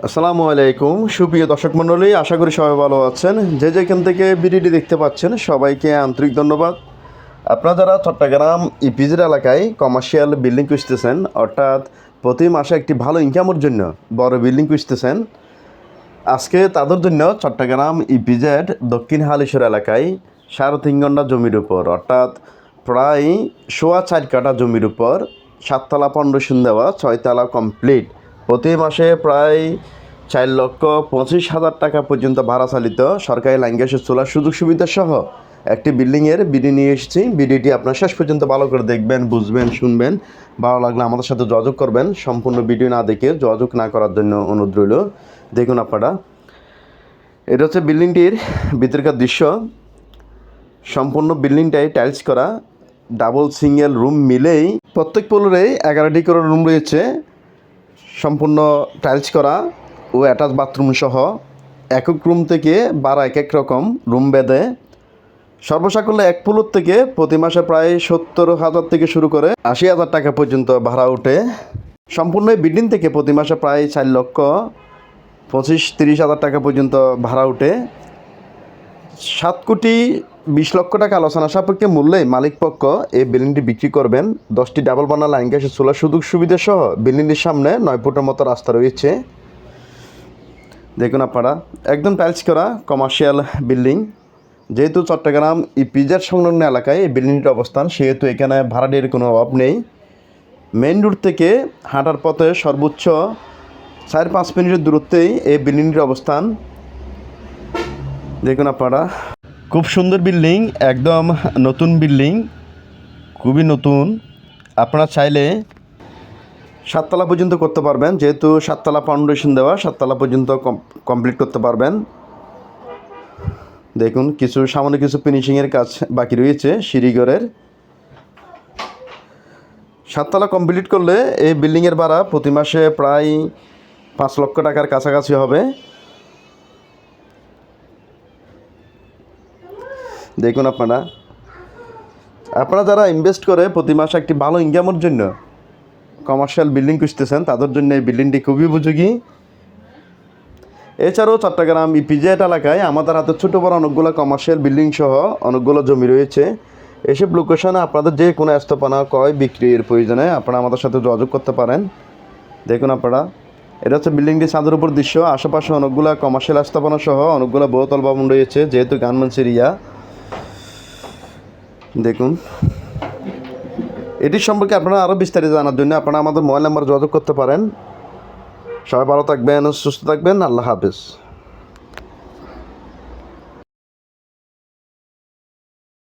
আসসালামু আলাইকুম। সুপ্রিয় দর্শক মণ্ডলী, আশা করি সবাই ভালো আছেন। যে যেখান থেকে ভিডিওটি দেখতে পাচ্ছেন, সবাইকে আন্তরিক ধন্যবাদ। আপনারা যারা চট্টগ্রাম ইপিজের এলাকায় কমার্শিয়াল বিল্ডিং খুঁজতেছেন, অর্থাৎ প্রতি মাসে একটি ভালো ইনকামের জন্য বড় বিল্ডিং খুঁজতেছেন, আজকে তাদের জন্য চট্টগ্রাম ইপিজেড দক্ষিণ হালিশ্বর এলাকায় সাড়ে তিন ঘণ্টা জমির উপর, অর্থাৎ প্রায় সোয়া চার কাটা জমির উপর সাততলা ফাউন্ডেশন দেওয়া ছয়তলা কমপ্লিট প্রতি মাসে প্রায় চার লক্ষ পঁচিশ হাজার টাকা পর্যন্ত ভাড়া চালিত সরকারি লাইন গ্যাসের সুযোগ সুবিধা সহ একটি বিল্ডিংয়ের বিডি নিয়ে এসেছি। বিডিটি আপনার শেষ পর্যন্ত ভালো করে দেখবেন, বুঝবেন, শুনবেন। ভালো লাগলে আমাদের সাথে যোগাযোগ করবেন। সম্পূর্ণ ভিডিও না দেখে যোগাযোগ না করার জন্য অনুরোধ রইল। দেখুন আপনারা। এটা হচ্ছে বিল্ডিংটির ভিতরকার দৃশ্য। সম্পূর্ণ বিল্ডিংটাই টাইলস করা, ডাবল সিঙ্গেল রুম মিলেই প্রত্যেক ফ্লোরে এগারোটি করে রুম রয়েছে। সম্পূর্ণ টাইলস করা ও অ্যাটাচ বাথরুম সহ একক রুম থেকে বারো এক এক রকম রুম বেঁধে সর্বসাকল্যে এক পুলুর থেকে প্রতি মাসে প্রায় সত্তর হাজার থেকে শুরু করে আশি হাজার টাকা পর্যন্ত ভাড়া ওঠে সম্পূর্ণ বিল্ডিং থেকে প্রতি মাসে প্রায় চার লক্ষ পঁচিশ তিরিশ হাজার টাকা পর্যন্ত ভাড়া ওঠে সাত কোটি বিশ লক্ষ টাকা আলোচনা সাপেক্ষে মূল্যে মালিক পক্ষ এই বিল্ডিংটি বিক্রি করবেন। দশটি ডাবল বানা লাইন গ্যাসের চলার সুযোগ সুবিধা সহ বিল্ডিংটির সামনে নয় ফুটের মতো রাস্তা রয়েছে। দেখুন আপনারা, একদম টাইলস করা কমার্শিয়াল বিল্ডিং। যেহেতু চট্টগ্রাম ইপিজেড সংলগ্ন এলাকায় এই বিল্ডিংটির অবস্থান, সেহেতু এখানে ভাড়াটির কোনো অভাব নেই। মেইন রোড থেকে হাঁটার পথে সর্বোচ্চ চার পাঁচ মিনিটের দূরত্বেই এই বিল্ডিংটির অবস্থান। দেখুন আপনারা। খুব সুন্দর বিল্ডিং একদম নতুন বিল্ডিং খুবই নতুন। আপনারা চাইলে সাততলা পর্যন্ত করতে পারবেন যেহেতু সাততলা ফাউন্ডেশন দেওয়া সাততলা পর্যন্ত কমপ্লিট করতে পারবেন। দেখুন কিছু সামান্য কিছু ফিনিশিংয়ের কাজ বাকি রয়েছে সিঁড়িঘরের সাততলা কমপ্লিট করলে এই বিল্ডিংয়ের ভাড়া প্রতি মাসে প্রায় পাঁচ লক্ষ টাকার কাছাকাছি হবে। দেখুন আপনারা। আপনারা যারা ইনভেস্ট করে প্রতি মাসে একটি ভালো ইনকামের জন্য কমার্শিয়াল বিল্ডিং খুঁজতেছেন, তাদের জন্য এই বিল্ডিংটি খুবই উপযোগী। এছাড়াও চট্টগ্রাম ইপিজেড এলাকায় আমাদের হাতে ছোটো বড় অনেকগুলো কমার্শিয়াল বিল্ডিং সহ অনেকগুলো জমি রয়েছে। এসব লোকেশনে আপনাদের যে কোনো স্থাপনা, ক্রয়, বিক্রির প্রয়োজনে আপনারা আমাদের সাথে যোগাযোগ করতে পারেন। দেখুন আপনারা, এটা হচ্ছে বিল্ডিংটি ছাদের উপর দৃশ্য। আশেপাশে অনেকগুলো কমার্শিয়াল স্থাপনা সহ অনেকগুলো বহুতল ভবন রয়েছে, যেহেতু গার্মেন্টস এরিয়া দেখুন। এটি সম্পর্কে আপনারা আরও বিস্তারিত জানার জন্য আপনারা আমাদের মোবাইল নাম্বার যোগাযোগ করতে পারেন। সবাই ভালো থাকবেন, সুস্থ থাকবেন, আল্লাহ হাফেজ।